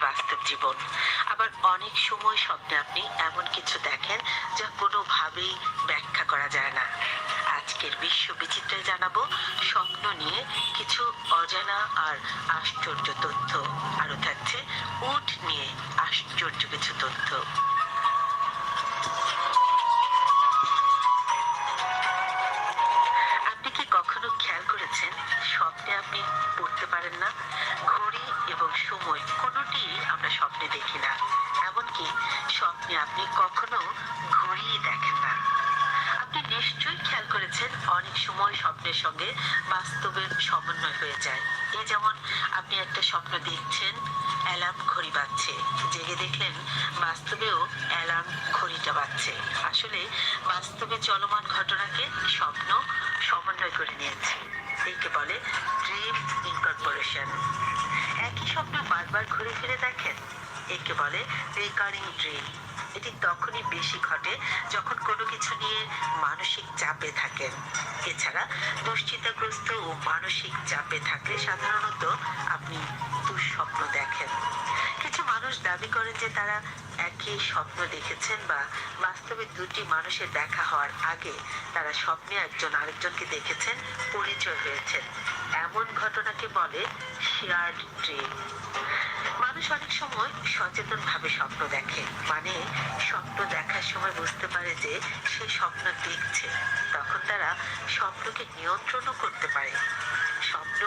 বাস্তব জীবন। আবার অনেক সময় স্বপ্নে আপনি এমন কিছু দেখেন যা কোনোভাবেই ব্যাখ্যা করা যায় না। আজকের বিশ্ব বিচিত্রে জানাব স্বপ্ন নিয়ে কিছু অজানা আর আশ্চর্য তথ্য। আরও থাকছে উঠ নিয়ে আশ্চর্য কিছু তথ্য। স্বপ্নে আপনি কখনো ঘড়ি দেখেন না। আপনি নিশ্চয়ই খেয়াল করেছেন, অনেক সময় স্বপ্নের সঙ্গে বাস্তবের সমন্বয় হয়ে যায়। এ যেমন আপনি একটা স্বপ্ন দেখছেন, অ্যালার্ম ঘড়ি বাজছে। জেগে দেখলেন বাস্তবেও অ্যালার্ম ঘড়িটা বাজছে। আসলে বাস্তবে চলমান ঘটনাকে স্বপ্ন সমন্বয় করে নিয়েছে। একে বলে ড্রিম ইনকর্পোরেশন। একই স্বপ্ন বারবার ঘুরে ফিরে দেখেন, একে বলে রেকারিং ড্রিম। এটি তখনই বেশি ঘটে যখন কোনো কিছু নিয়ে মানসিক চাপে থাকেন এছাড়া দুশ্চিন্তাগ্রস্ত ও মানসিক চাপে থাকলে সাধারণত আপনি দুঃস্বপ্ন দেখেন। কিছু মানুষ দাবি করেন যে তারা একই স্বপ্ন দেখেছেন বা বাস্তবে দুটি মানুষের দেখা হওয়ার আগে তারা স্বপ্নে একজন আরেকজনকে দেখেছেন, পরিচয় হয়েছেন। এমন ঘটনাকে বলে শেয়ার্ড ড্রিম মানুষ অনেক সময় সচেতন ভাবে স্বপ্ন দেখে। মানে স্বপ্ন দেখার সময় বুঝতে পারে যে সে স্বপ্ন দেখছে। তখন তারা স্বপ্নকে নিয়ন্ত্রণও করতে পারে। স্বপ্ন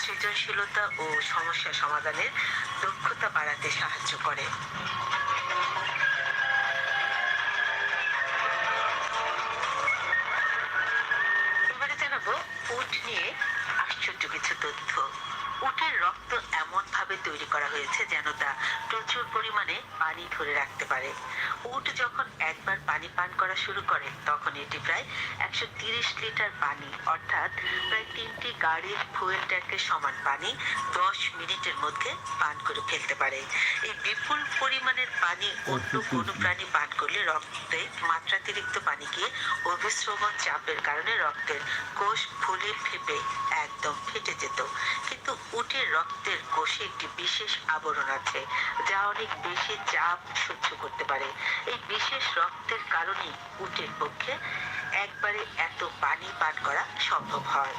সৃজনশীলতা ও সমস্যা সমাধানের দক্ষতা বাড়াতে সাহায্য করে। উটের রক্ত এমন ভাবে তৈরি করা হয়েছে যেন তা প্রচুর পরিমাণে পানি ধরে রাখতে পারে। উট যখন একবার পানি পান করা শুরু করে তখন এটি প্রায় একশো তিরিশ লিটার পানি অর্থাৎ প্রায় তিনটি গাড়ির ফুয়েল ট্যাঙ্কের সমান পানি দশ মিনিটের মধ্যে পান করে ফেলতে পারে। এই বিপুল পরিমাণের পানি অন্য কোনো প্রাণী পান করলে রক্তে মাত্রাতিরিক্ত পানি গিয়ে অভিশ্রবণ চাপের কারণে রক্তের কোষ ফুলে ফেপে একদম ফেটে যেত। কিন্তু উটের রক্তের কোষে একটি বিশেষ আবরণ আছে যা অনেক বেশি চাপ সহ্য করতে পারে। এই বিশেষ রক্তের কারণেই উটের পক্ষে একবারে এত পানি পান করা সম্ভব হয়।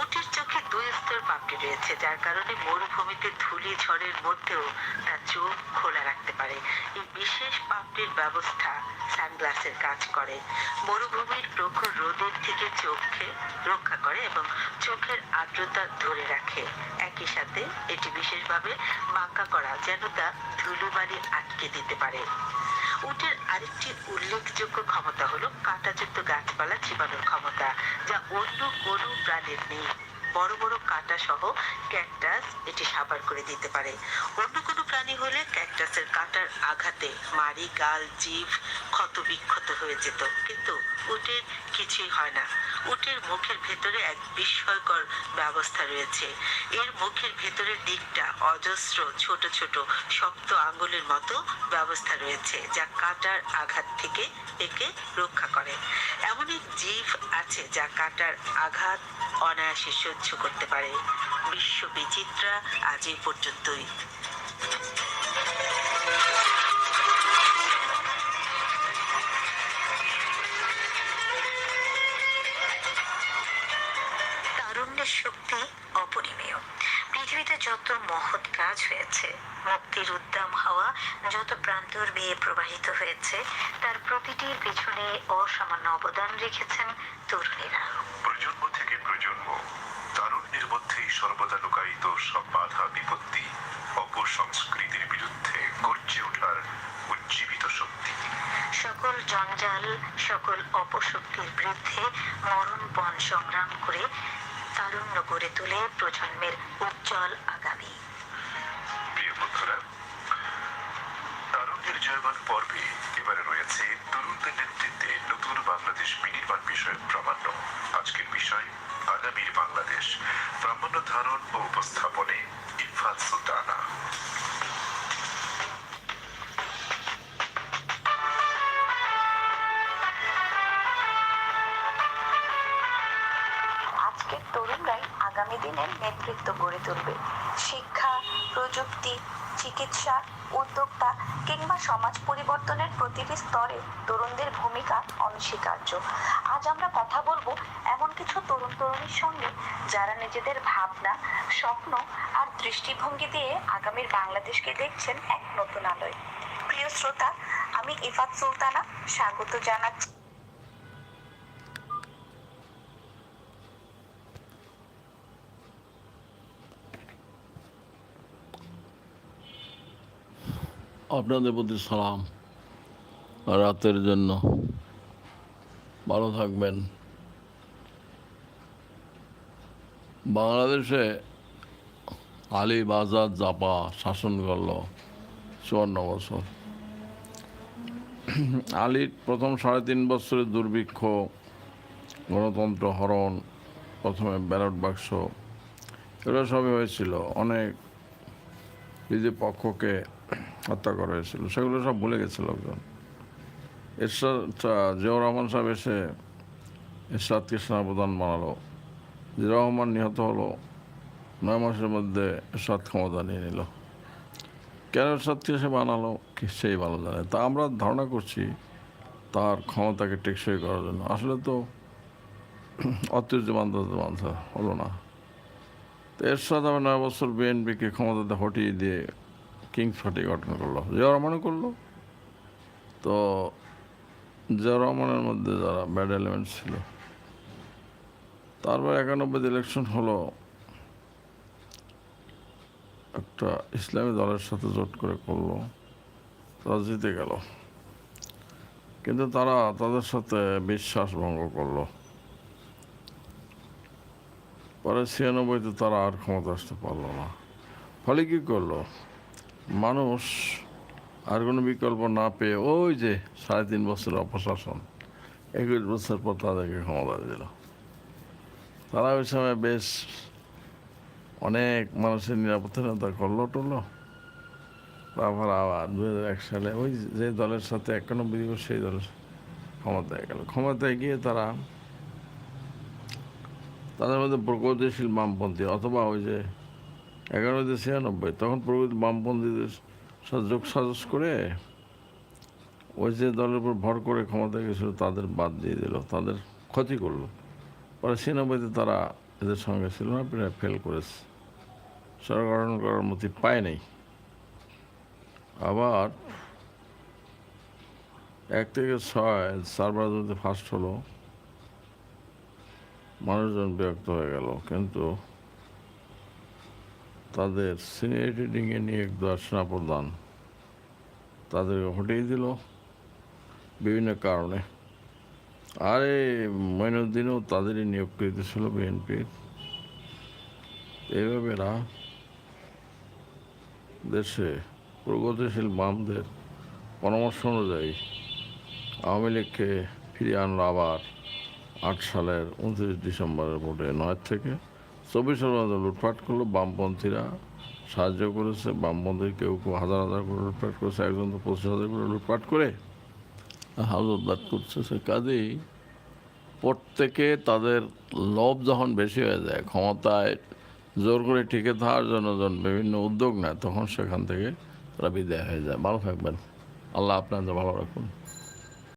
উটের চোখে দুই স্তর পাপড়ি রয়েছে, যার কারণে মরুভূমিতে ধুলি ঝড়ের মধ্যেও তার চোখ খোলা রাখতে পারে। এই বিশেষ পাপড়ির ব্যবস্থা সানগ্লাসের কাজ করে। মরুভূমির প্রখর রোদের থেকে চোখকে রক্ষা করে এবং চোখের আর্দ্রতা ধরে রাখে। একই সাথে এটি বিশেষভাবে বাঁকা করা, যেন তা ধুলোবালি আটকে দিতে পারে। উটের আরেকটি উল্লেখযোগ্য ক্ষমতা হলো কাঁটাযুক্ত গাছপালা চিবানোর ক্ষমতা যা অন্য কোনো প্রাণীর নেই। বড় বড় কাঁটা সহ ক্যাকটাস এটি সাবার করে দিতে পারে। অন্য কোনো প্রাণী হলে ক্যাকটাসের কাঁটার আঘাতে মারি, গাল, জিভ ক্ষত বিক্ষত হয়ে যেত। কিন্তু উটের কিছুই হয় না। উটের মুখের ভেতরে এক বিস্ময়কর ব্যবস্থা রয়েছে। এর মুখের ভেতরের দিকটা অজস্র, ছোট ছোট, শক্ত আঙ্গুলের মতো ব্যবস্থা রয়েছে, যা কাঁটার আঘাত থেকে একে রক্ষা করে। এমন এক জীব আছে যা কাঁটার আঘাত অনায়াসে সহ্য করতে পারে। বিশ্ব বিচিত্রা আজ এই পর্যন্তই। তারুণ্যের শক্তি অপরিমেয়। পৃথিবীতে যত মহৎ কাজ হয়েছে, মুক্তির উদ্দাম হাওয়া, যত প্রান্তর বেয়ে প্রবাহিত হয়েছে, তার প্রতিটির পিছনে অসামান্য অবদান রেখেছেন তরুণীরা। অপসংস্কৃতির বিরুদ্ধে গর্জে ওঠার উজ্জীবিত শক্তি। সকল জঞ্জাল সকল অপশক্তির বিরুদ্ধে মরণপণ সংগ্রাম করে তারুণ্য গড়ে তোলে প্রজন্মের উজ্জ্বল আগামী। প্রিয় বন্ধুরা তারুণ্যের জয়গান পর্বে এবারে রয়েছে তরুণদের নেতৃত্বে নতুন বাংলাদেশ বিনির্মাণ বিষয়ক প্রামাণ্য। আজকের বিষয় আগামীর বাংলাদেশ। প্রামাণ্য ধারণ ও উপস্থাপনে ইফাত সুলতানা। নেতৃত্ব গড়ে তুলবে। শিক্ষা, প্রযুক্তি, চিকিৎসা, উদ্যোক্তা কিংবা সমাজ পরিবর্তনের প্রতিটি স্তরে তরুণদের ভূমিকা অনস্বীকার্য। আজ আমরা কথা বলব এমন কিছু তরুণ তরুণীর সঙ্গে যারা নিজেদের ভাবনা, স্বপ্ন আর দৃষ্টিভঙ্গি দিয়ে আগামীর বাংলাদেশকে দেখছেন এক নতুন আলোয়। প্রিয় শ্রোতা, আমি ইফাত সুলতানা। স্বাগত জানাচ্ছি। আপনাদের প্রতি সালাম। রাতের জন্য। ভালো থাকবেন। বাংলাদেশে আলী বাজার জাপা শাসন করল চুয়ান্ন বছর। আলীর প্রথম সাড়ে তিন বছরের দুর্ভিক্ষ, গণতন্ত্র হরণ, প্রথমে ব্যালট বাক্স, এগুলো সবই হয়েছিল। অনেক বিজেপি পক্ষকে হত্যা করা হয়েছিল। সেগুলো সব ভুলে গেছে লোকজন। এরশাদ জিয়াউর রহমান সাহেব এসে এরশাদকে সেনাপ্রধান বানালো। জিয়াউর রহমান নিহত হলো। নয় মাসের মধ্যে এরশাদ ক্ষমতা নিয়ে নিল। কেন এরশাদকে সে বানালো? সেই ভালো জানে। তা আমরা ধারণা করছি তার ক্ষমতাকে টেকসই করার জন্য। আসলে তো মানতে হলো না। তো এরশাদ আবার নয় বছর বিএনপিকে ক্ষমতাতে হটিয়ে দিয়ে কিংস পার্টি গঠন করল। জিয়া রহমানও করল। তো জিয়া রহমানের মধ্যে যারা ব্যাড এলিমেন্ট ছিল, তারপর একানব্বই ইলেকশন হলো, একটা ইসলামী দলের সাথে জোট করে করল, তারা জিতে গেল। কিন্তু তারা তাদের সাথে বিশ্বাস ভঙ্গ করল। পরে ছিয়ানব্বইতে তারা আর ক্ষমতা আসতে পারল না। ফলে কী করল? মানুষ আর কোনো বিকল্প না পেয়ে ওই যে সাড়ে তিন বছরের অপশাসন, একুশ বছর পর তাদেরকে ক্ষমতা দিল। তারা ওই সময় বেশ অনেক মানুষের নিরাপত্তাহীনতা করল টলো তারপর আবার দু হাজার এক সালে ওই যে দলের সাথে একানব্বই দিবস সেই দলের ক্ষমতায় গেল। ক্ষমতায় গিয়ে তারা তাদের মধ্যে প্রগতিশীল বামপন্থী অথবা ওই যে এগারোতে ছিয়ানব্বই। তখন প্রগতি বামপন্থীদের যোগ সাজস করে ওই যে দলের উপর ভর করে ক্ষমতা গেছিল, তাদের বাদ দিয়ে দিল, তাদের ক্ষতি করল। পরে ছিয়ানব্বইতে তারা এদের সঙ্গে ছিল না, প্রায় ফেল করেছে। সরকার গঠন করার মতো পায় নাই। আবার এক থেকে ছয় চারবার যদি ফার্স্ট হলো, মানুষজন বিরক্ত হয়ে গেল, কিন্তু তাদের সিনিয়রিটি ডিঙে নিয়ে একদল সেনাপ্রধান তাদের হটিয়ে দিল বিভিন্ন কারণে। আর, মইনুদ্দিনও তাদেরই নিয়োগকৃত ছিল বিএনপির। এইভাবে এরা দেশে প্রগতিশীল বামদের পরামর্শ অনুযায়ী আওয়ামী লীগকে ফিরিয়ে আনলো আবার আট সালের উনত্রিশ ডিসেম্বরের ভোটে নয় থেকে চব্বিশ মধ্যে লুটপাট করল, বামপন্থীরা সাহায্য করেছে, বামপন্থী কেউ কেউ হাজার হাজার করে লুটপাট করেছে, একজন তো পঁচিশ হাজার করে লুটপাট করে হাজতবাদ করছে। সে কাজেই প্রত্যেকে তাদের লোভ যখন বেশি হয়ে যায়, ক্ষমতায় জোর করে টিকে থাকার জন্য যখন বিভিন্ন উদ্যোগ নেয়, তখন সেখান থেকে তারা বিদায় হয়ে যায়। ভালো থাকবেন। আল্লাহ আপনাদের ভালো রাখুন।